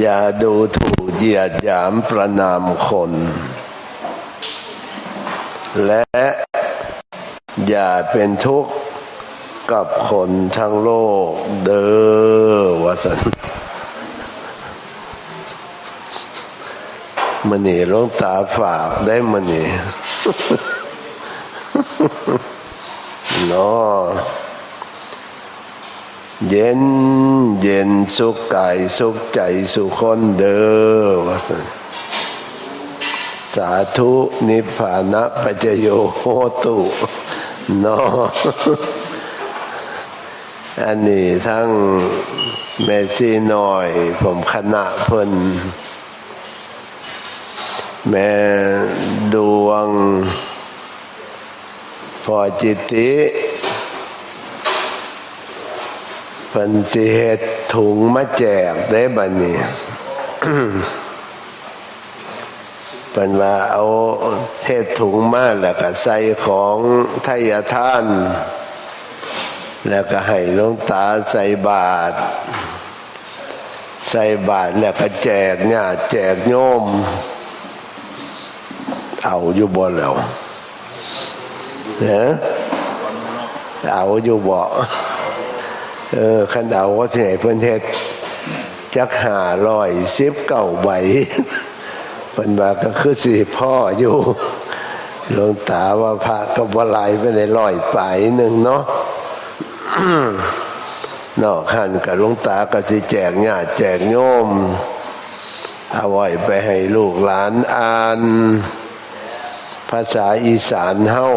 อย่าดูถูกเหยียดหยามประนามคน และอย่าเป็นทุกข์กับคนทั้งโลกเด้อวสันมันนี่ลงตาฝากได้มันนี่เนาะ เย็นเย็นสุขกายสุขใจสุขคนเด้อวสันสาธุนิพพานะปัจโยโหตุนาะอันนี้ทั้งแม่ซีน้อย ผมคณะเพิ่นแม่ดวงพอจิตติ เพิ่นสิเฮ็ดถุงมาแจกได้บัดนี้เพิ่นว่าเอาเทศถุงมาแล้วก็ใส่ของทายท่าน แล้วก็ให้ลวงตาใส่บาตรใส่บาตรแล้วก็แจกเนี่ยแจกโยม เอาอยู่บ่แล้วเนี่ยเอาอยู่บ่ เออขันเอาก็สิให้เพิ่อนเฮ็ดจักหาร้อยสิบเก้าใบเพิ่นว่าก็คือสิพ่ออยู่หลวงตาว่าพระก็บ่หลายไปในร้อยไปหนึ่งเนาะนอกขันกับหลวงตาก็สิแจกญาติแจกโยมเอาไว้ไปให้ลูกหลานอ่าน ภาษาอีสานเฮ้า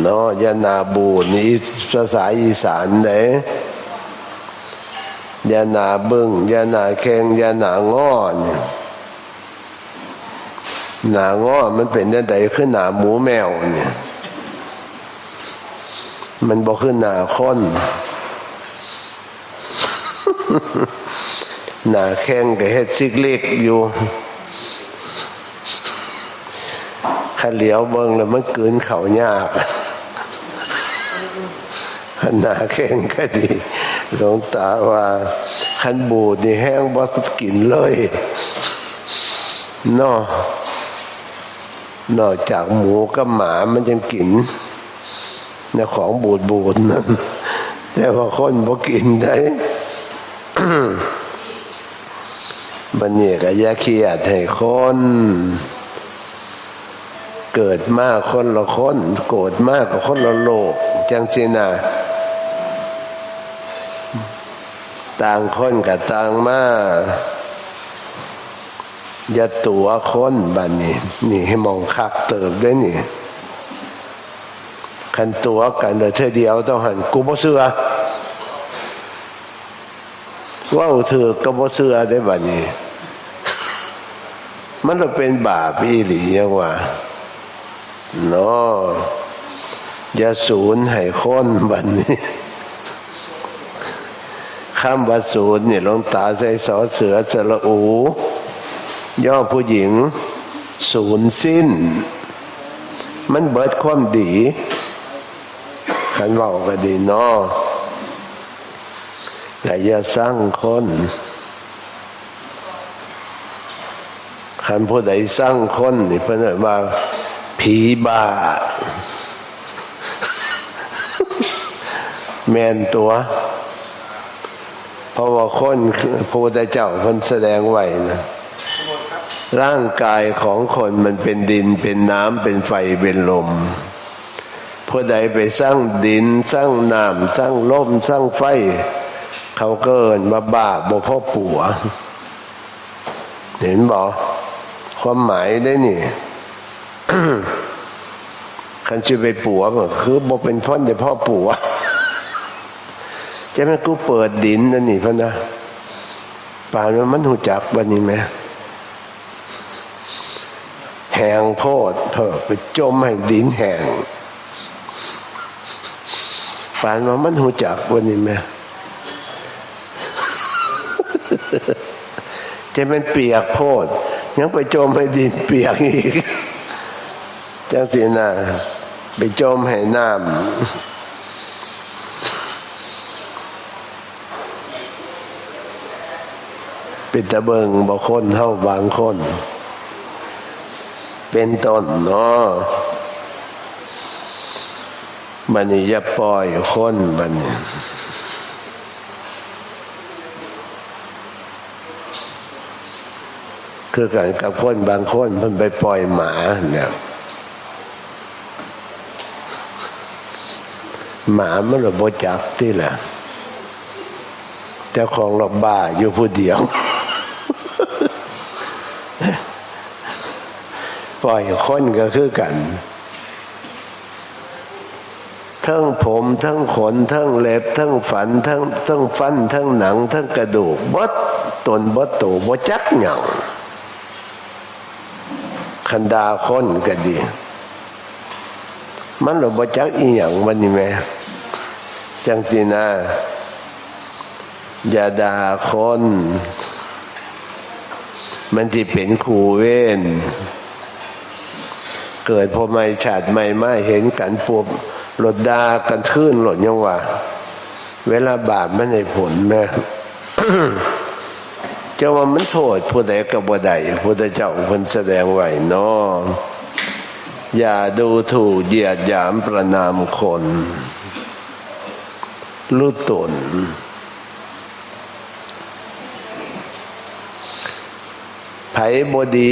เนาะยานาบูนี่ภาษาอีสานเด้ยานาบึงยานาแขงยานาง้อนหนาง้อมันเป็นยังไงขึ้นหนาหมูแมวเนี่ย มันบอกขึ้นหนาค้นหนาแข้งกับเฮ็ดซิกเล็กอยู่ขันเหลียวเบิงแล้วมันเกินเขายาก หนาแข้งก็ดีหลวงตาว่าขันบูดนี่แห้งบอสกินเลยนอนอกจากหมูกับหมามันยังกินนของบูดบูดนั่นแต่ว่าคนบ่กินได้บันเนี่ยก็ยาเคียดให้คน เกิดมากคนละคน โกรธมากกว่าคนละโลก จังสินะ ต่างคนกับต่างมาอย่าตัวคนบันนี้ นี่ให้มองคักเติบได้นี่คันตัวกันเดเธอเดียวต้องหันกูบ่เสือว่าเธอกบ่เสือได้บัดนี้ มันจะเป็นบาปอีหลียังว่าเนาะอย่าสูญให้คนบัดนี้ คำว่าสูญเนี่ยลงตาใส่สอเสือสระอู ย่อผู้หญิงสูญสิ้น มันเบิดความดีขันว่าก็ดีเนาะแต่อย่าสร้างคนขันผู้ใดสร้างคนนี่เพื่อนว่าผีบ้าแมนตัว เพราะว่าคนพระพุทธเจ้าคนแสดงไว้นะร่างกายของคนมันเป็นดินเป็นน้ำเป็นไฟเป็นลมผู้ใดไปสร้างดินสร้างน้ำสร้างลมสร้างไฟ เขาเกินมาบาบ่พ่อปัว เห็นบอกความหมายได้นี่คันชื่อไปปัวคือบ่เป็นพ่อเดี๋ยวพ่อปัว จะไม่กูเปิดดินนั่นนี่พ่อนะป่านมันหูจักบันนี้ไหมแหงโพดเถอะไปจมให้ดินแหงป่านว่ามันหูจักวันนี้ไหมจะเป็นเปียกโพด ยังไปจมให้ดินเปียกอีกจังสินะไปจมให้น้ำ เป็นตะเบิงบางคนเท่าบางคน เป็นต้นเนาะบันนี้จะปล่อยคนบันนี้คือกันกับคนบางคนเพิ่นไปปล่อยหมาเนี่ยหมามันระบจักที่แหละเจ้าของหลอกบ้าอยู่ผู้เดียว ปล่อยคนก็คือกัน ทั้งผมทั้งขน ทั้งเล็บ ทั้งฝัน ทั้งทั้งฟัน ทั้งหนัง ทั้งกระดูกบดตนบดตูบดจักหยังคันดาคนก็ดี มันหลบจักอีหยังมันนี่แม่จังจีนาอย่าด่าคน มันสิเป็นขู่เว้น เกิดพอไม่ฉาดไม่ไม่เห็นกันปวบหลดดากันขึ้นหลดยังว่า เวลาบาปมันในผลแม่จะว่ามันโทษผู้ใดกับบ่ใดผู้ใดเจ้าเพิ่นแสดงไหว้เนาะอย่าดูถูกเหยียดหยามประนามคนรู้ตนไผบดี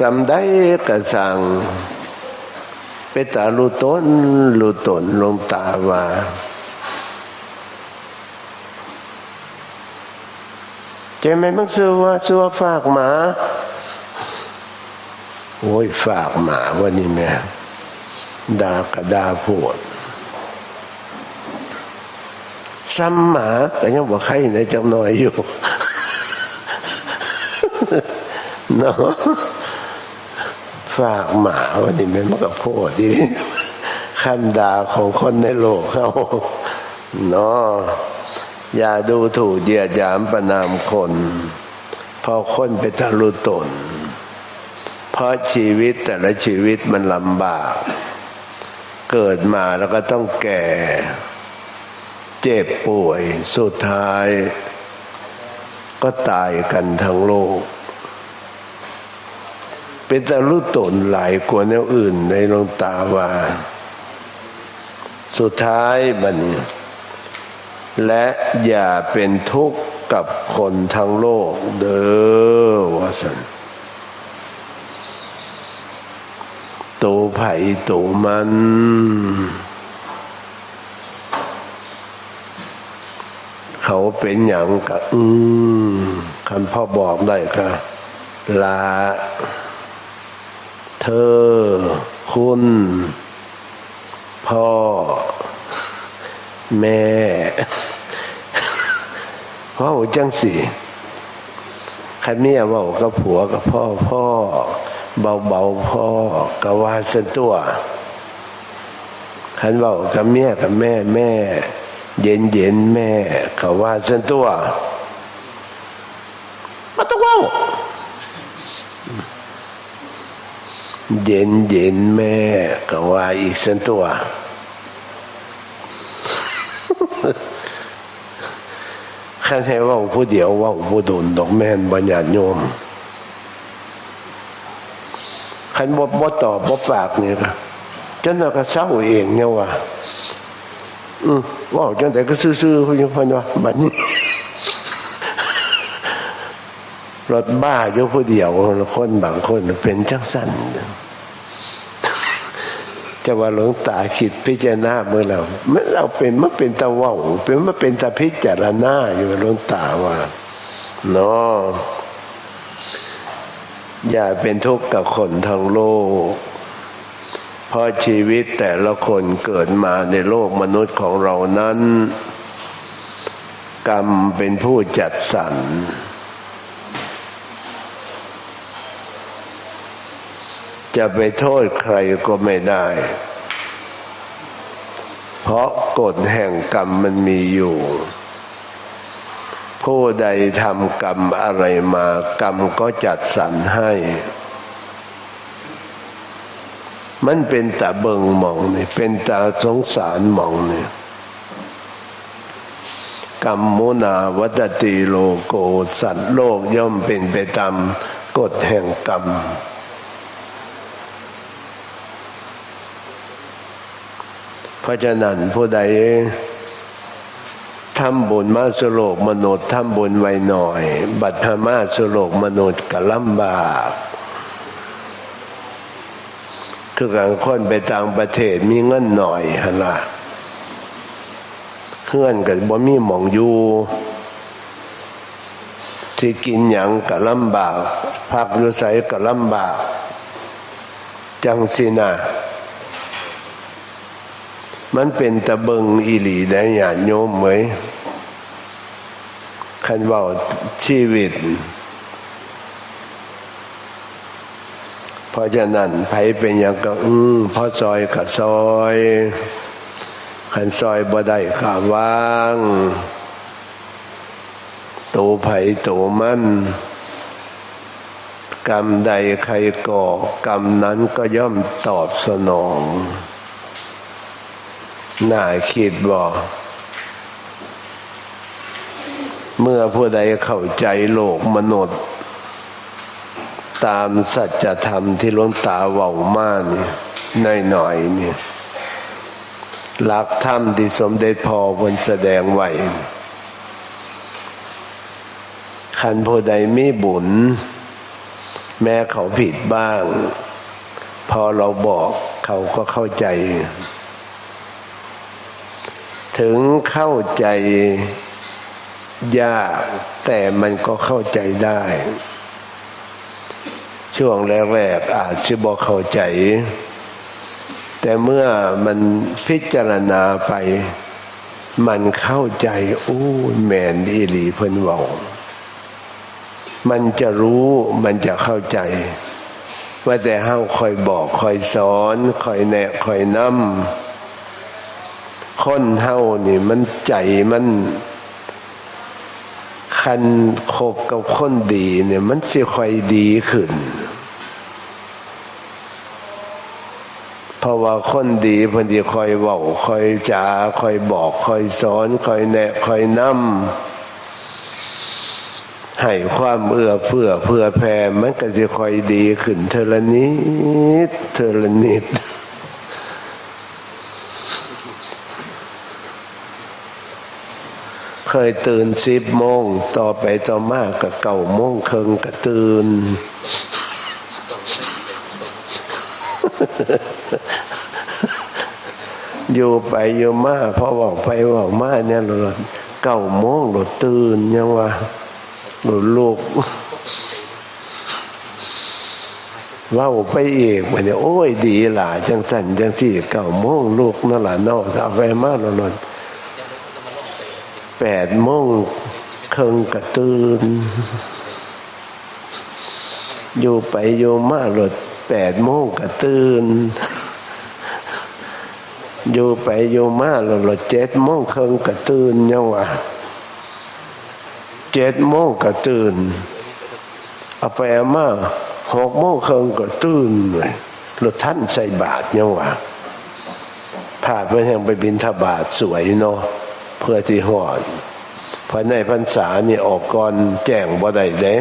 สำได้กระสัง ปตาลูตนลูตนลงตาว่าใจไหมมันซื้อว่าซื้อฝากหมา โอ้ยฝากหมาวันนี้แม่ดากระดาพวดซ้ำหมาก็ยังบอกใครในจังหน่อยอยู่เนาะ ฝากหมาวันนี้แม่มันก็พูดดีคำด่าของคนในโลกเขาเนาะอย่าดูถูกเหยียดหยามประนามคนพอคนไปทะลุตน เพราะชีวิตแต่ละชีวิตมันลำบาก เกิดมาแล้วก็ต้องแก่ เจ็บป่วย สุดท้าย ก็ตายกันทั้งโลก เป็นตะลุตนหลายกว่าแนวอื่นในลงตาว่าสุดท้ายบันและอย่าเป็นทุกข์กับคนทั้งโลกเด้อวะสันตูไผ่ตูมัน เขาเป็นอย่างกับอืมคำพ่อบอกได้ค่ะลา เธอ คุณ พ่อ แม่พ่อจังสี่ครเมียว่ากับผัวกับพ่อพ่อ เบาเบาพ่อกะว่าสันตัวขันว่ากับเมียกับแม่แม่ เย็นเย็นแม่กะว่าสันตัวมาต้องว่า เย็นเย็นแม่กะว่าอีกสันตัว ขันให้ว่าผู้เดียวว่าผู้ดุนดอกแม่นบัญญัติโยมขันบ่บ่ตอบบ่ปากนี่ก็จนเราก็เศร้าเองเนี่ยว่าอืมว่าจังแต่ก็ซื่อๆคุณยังพันว่าบัดนี้ รถบ้าอยู่ผู้เดียวคนบางคนเป็นจังสั้นจะว่าหลวงตาคิดพิจารณาเมื่อเรามันเราเป็นมันเป็นตะว่าวเป็นมันเป็นตะพิจารณาอยู่หลวงตาว่าเนาะอย่าเป็นทุกข์กับคนทั้งโลกเพราะชีวิตแต่ละคนเกิดมาในโลกมนุษย์ของเรานั้น กรรมเป็นผู้จัดสรร จะไปโทษใครก็ไม่ได้ เพราะกฎแห่งกรรมมันมีอยู่ ผู้ใดทำกรรมอะไรมา กรรมก็จัดสรรให้ มันเป็นตาเบิงมองนี่เป็นตาสงสารมองนี่กรรมมุนาวัตติโลโกสัตว์โลกย่อมเป็นไปตามกฎแห่งกรรม เพราะฉะนั้นผู้ใดทำบุญมาสุโลกมนุษย์ทำบุญไว้หน่อย บัตรมาสุโลกมนุษย์ก็ลำบากคือการคนไปต่างประเทศมีเงินหน่อยฮะล่ะเพื่อนกับบ่มีหมองอยู่ที่กินหยังกับลำบากพักอยู่ใสกับลำบาก จังสินะ มันเป็นตะเบิงอีหลีได้หยาโยมเหมยคันว่าชีวิต เพราะฉะนั้นไผเป็นอย่างก็อืมพอซอยกับซอยขันซอยบ่ได้กะว่างตัวไผ่ตัวมันกรรมใดใครก่อกรรมนั้นก็ย่อมตอบสนอง น่าคิดบ่เมื่อผู้ใดเข้าใจโลกมนุษย์ ตามสัจธรรมที่ล้นตาเว่ามานี่หน่อยๆนี่หลักธรรมที่สมเด็จพอบนแสดงไว้ขันผู้ใดไมีบุญ แม้เขาผิดบ้าง พอเราบอกเขาก็เข้าใจ ถึงเข้าใจยากแต่มันก็เข้าใจได้ ช่วงแรกๆอาจจะบอกเข้าใจ แต่เมื่อมันพิจารณาไป มันเข้าใจโอ้แมนอีหลีเพิ่นเวามันจะรู้มันจะเข้าใจ ว่าแต่เฮาคอยบอกคอยสอนคอยแนะคอยน้ำ คนเฮานี่มันใจมัน คันคบกับคนดีเนี่ย มันสิค่อยดีขึ้นราะว่าคนดีพอดีคอยบอกคอยจาคอยบอกคอยสอนคอยแนะคอยนำให้ความเอื้อเพื่อเพื่อแผ่มันก็จะค่อยดีขึ้นเทละนิดเทละนิด เค ยตื่นสิบโมงต่อไปต่อมากกับเก่าโมงเคิงก็ตื่น อยู่ไปอยู่มาพอบอกไปบอกมาเนี่ยหลดเก่าโมงหลดตื่นยังวะหลดลูกว่าไปเอกไปเนี่ยโอ้ยดีหล่ะจังสันจังสี่เก่าโมงลูกนั่นแหละนอกเอาไปมาหลด แปดโมงเคิงกระตื่นอยู่ไปอยู่มาหลดแปดโมงกระตื่นอยู่ไปอยู่มาหลดเจ็ดโมงเครึ่งกระตื่นยังวะเจ็ดโมงกระตื่นเอาไปมาหกโมงเครึ่งกระตื่นเลยรถท่านใส่บาทยังวะผ่าไปยังไปบินทบาทสวยเนาะ เพื่อที่หอดพระในพรรษานี่ออกก่อนแจ้งบ่ได้เด้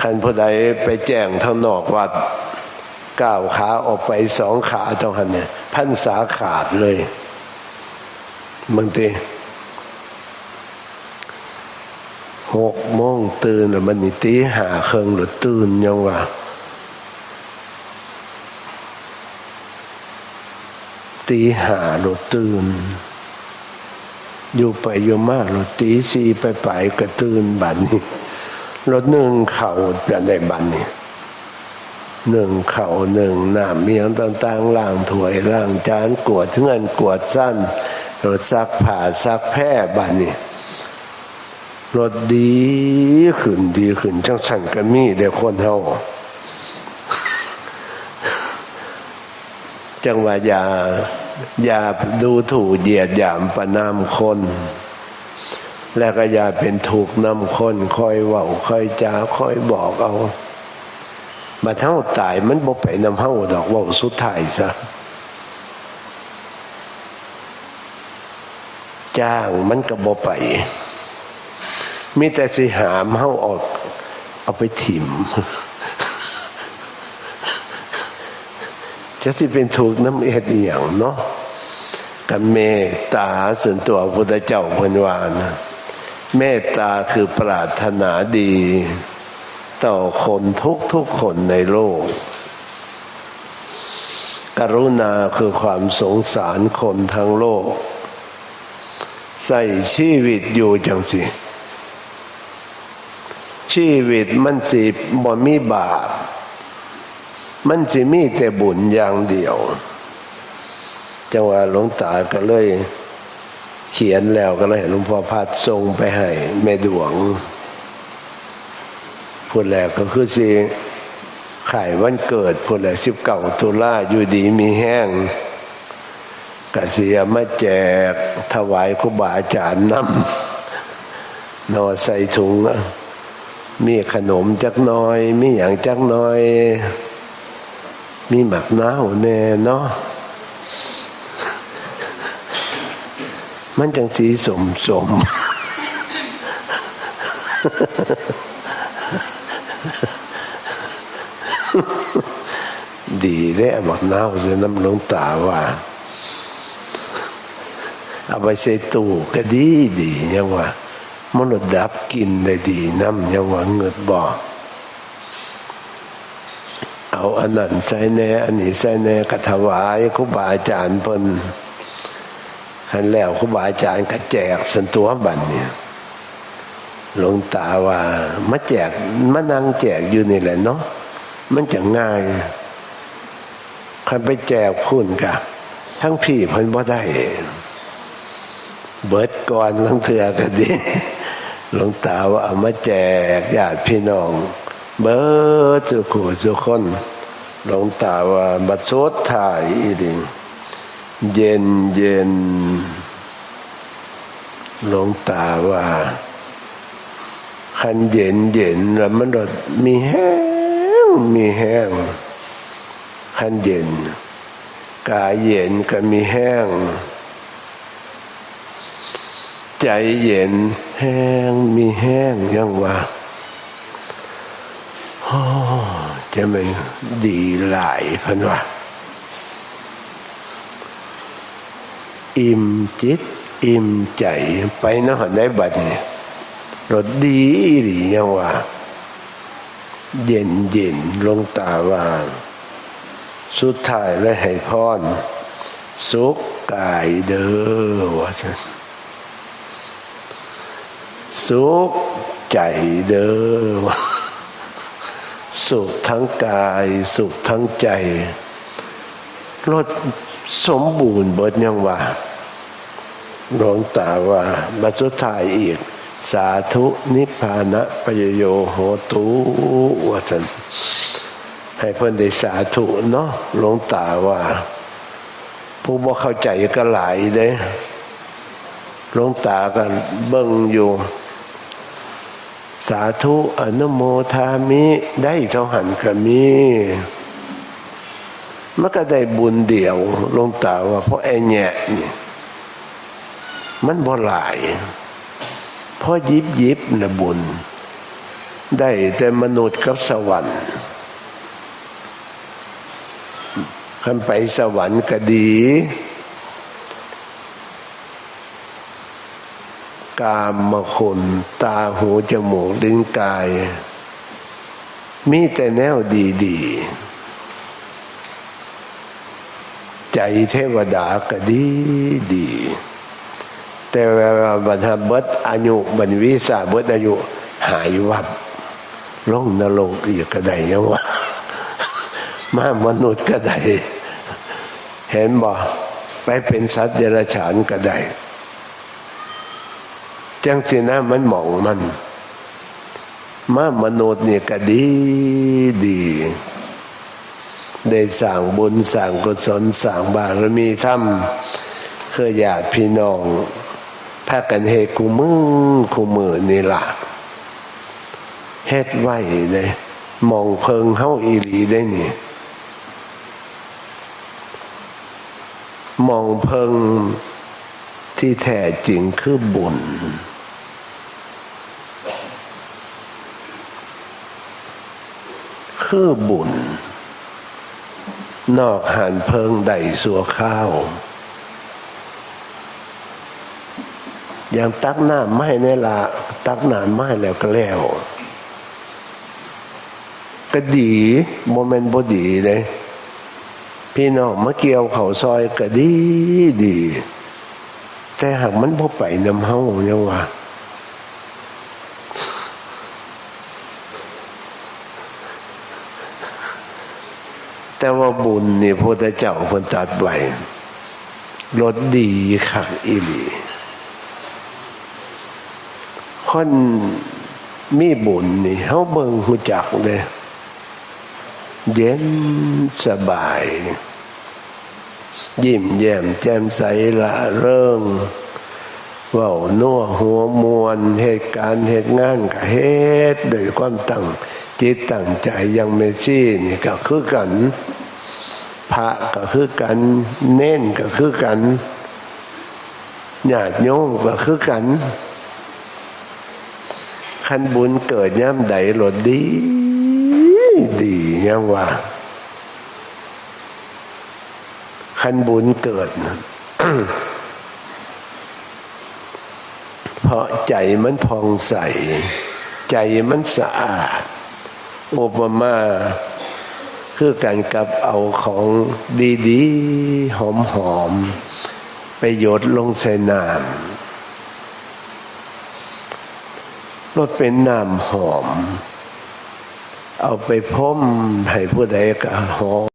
ขันผู้ใดไปแจ้งทางนอกวัดก้าวขาออกไปสองขาตรงหันเนี่ยพันสาขาดเลยบางทีหกโมงตื่นหรือมันนี่ตีหาเครื่องหรือตื่นยังวะตีหาหรือตื่น อยู่ไปอยู่มากรือตีสีไปไปกระตื่นบันนี้รถหนึ่งเข่าแบบในบันนี้หนึ่งเข่าหนึ่งหนามเมียงต่างๆล่างถวยล่างจานกวดเงินกวดสั้นรถซักผ่าซักแพร่บันนี่รถดีขึ้นดีขึ้นจังสั่นกันมีเดี๋ยวคนเฮาจังว่าอย่า อย่าดูถูกเหยียดหยามประนามคน แล้วก็อย่าเป็นถูกนำคนคอยเว่าคอยจาคอยบอกเอามาเท่าตายมันบ่ไปนำเฮาดอกว่าสุดท้ายซะจ้างมันก็บ่ไปมีแต่สิหามเฮาออก เอาไปถิ่ม จะที่เป็นถูกน้ำเอ็ดอย่างเนาะกับเมตตาส่วนตัวพุทธเจ้าพันวานะเมตตาคือปรารถนาดี ต่อคนทุกทุกคนในโลก กรุณาคือความสงสารคนทั้งโลก ใส่ชีวิตอยู่จังสิชีวิตมันสิบ่มีบาป มันสิมีแต่บุญอย่างเดียว จังหวะหลวงตาก็เลย เขียนแล้วก็เลยหลวงพ่อพัดส่งไปให้แม่ดวง พูดแล้วก็คือสิขายวันเกิดพูดแล้วสิบเก้าตุลาอยู่ดีมีแห้งกเสียมาแจกถวายครูบาอาจารย์นำนอใส่ถุง มีขนมจักน้อย มีอย่างจักน้อย มีหมักน้าแน่เนาะมันจังสีสมสม ดีได้บักน้าวจะน้ำลงตาว่าเอาไปใส่ตู้ก็ดีดียังว่ามันดับกินได้ดีน้ำยังว่าเงือดบ่ เอาอันนั้นใส่แน่อันนี้ใส่แน่กถวายครูบาอาจารย์เพิ่นหันแล้วครูบาอาจารย์ก็แจกสันตัวบันเนี่ยหลวงตาว่ามาแจกมานั่งแจกอยู่นี่แหละเนาะมันจะง่ายคันไปแจกคุณกะทั้งพี่เพิ่นบ่ได้ เบิดก่อนลังเถือกันดีหลวงตาว่าเอามาแจกญาติพี่น้อง เบิดสุขุสุคนหลวงตาว่าบัดโซดถ่ายอีดิงเย็นเย็นหลวงตาว่าคันเย็นเย็นแล้วมันรดมีแห้งมีแห้งคันเย็น กายเย็นก็มีแห้ง ใจเย็นแห้งมีแห้งยังว่า จะไม่ดีหลายพันว่าอิ่มจิต อิ่มใจไปนะหันได้บัดนี่รถดีหรือยังว่า เย็นเย็นลงตาว่าสุดท้ายและให้พรสุขกายเด้อว่าฉันสุขใจเด้อ สุขทั้งกายสุขทั้งใจรถสมบูรณ์เบิดยังว่าหลวงตาว่ามาสุดท้ายอีก สาธุนิพพานะปยโยโหตุว่าท่านให้เพื่อนได้สาธุเนาะหลวงตาว่า ผู้บ่เข้าใจก็หลายเด้หลวงตาก็เบิ่งอยู่าธุอนุโมทามิได้เท่าหันก็มีมันก็ได้บุญเดียวลงตาว่าเพราะไอ้แง่นี่มันบ่หลายเพราะยิบยิบนะบุญ ได้แต่มนุษย์กับสวรรค์คันไปสวรรค์ก็ดี กามมคุณ ตาหูจมูกลิ้นกาย มีแต่แนวดีๆ ใจเทวดาก็ดีดี แต่เวลาบัณฑิตอายุบัณวิสาเบิดอายุ หายวับลงนรกอีกก็ได้ยังวะมามนุษย์ก็ได้ เห็นบ่ไปเป็นสัตว์เดรัจฉานก็ได้ จังสินะมันหมองมัน มามนุษย์เนี่ยก็ดีดี ได้สั่งบุญสั่งกุศลสั่งบารมีธรรมเคยญาติพี่น้องพากันเฮกูมือคูมือนี่ละเฮ็ดไหวเลยมองเพิงเฮาอีหลีได้นี่มองเพิงที่แท้จริงคือบุญ คือบุญ นอกหันเพิงใดสัวข้าว อย่างตักน้ำไม่ในละ ตักน้ำไม่แล้วก็แล้ว ก็ดีโมเมนต์บดีเลยพี่น้องมาเกี่ยวเขาซอยก็ดีดี แต่หากมันพอไปนำเฮายังว่า แต่ว่าบุญนี่พระพุทธเจ้าคนตัดไว้รสดีคักอีหลีคนมีบุญนี่เฮาเบิ่งหูจักเลยเย็นสบาย ยิ้มแย้มแจ่มใสละเริงเว้านัวหัวมวลเหตุการณ์เหตุงานกับเหตุโดวยความตั้ง จิตตั้งใจยังเมซี่นี่ก็คือกัน พระก็คือกัน เน้นก็คือกันญาติโยมก็คือกันขันบุญเกิดย่ำใดหลดดี ดียังว่าขันบุญเกิดเพราะใจมันพองใส ใจมันสะอาด อปมาคือการกับเอาของดีๆ หอมๆ ไปโยดลงใส่น้ำลดเป็นน้ำหอม เอาไปพ่มให้ผู้ใดก็หอม